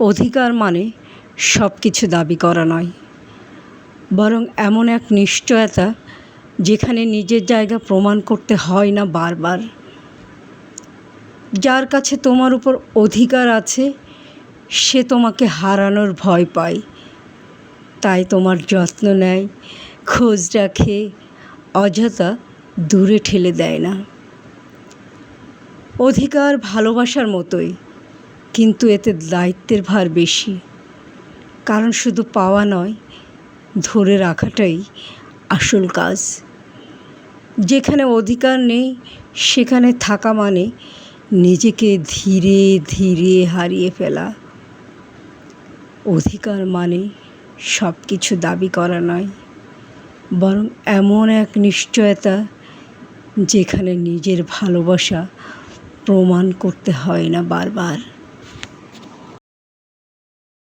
অধিকার মানে সব কিছু দাবি করা নয়। বরং এমন এক নিশ্চয়তা যেখানে নিজের জায়গা প্রমাণ করতে হয় না বারবার। যার কাছে তোমার উপর অধিকার আছে, সে তোমাকে হারানোর ভয় পায়। তাই তোমার যত্ন নেয়, খোঁজ রাখে, অযথা দূরে ঠেলে দেয় না। অধিকার ভালোবাসার মতোই। কিন্তু এতে দায়িত্বের ভার বেশি। কারণ শুধু পাওয়া নয়, ধরে রাখাটাই আসল কাজ। যেখানে অধিকার নেই, সেখানে থাকা মানে নিজেকে ধীরে ধীরে হারিয়ে ফেলা। অধিকার মানে সব কিছু দাবি করা নয়, বরং এমন এক নিশ্চয়তা যেখানে নিজের ভালোবাসা প্রমাণ করতে হয় না বারবার।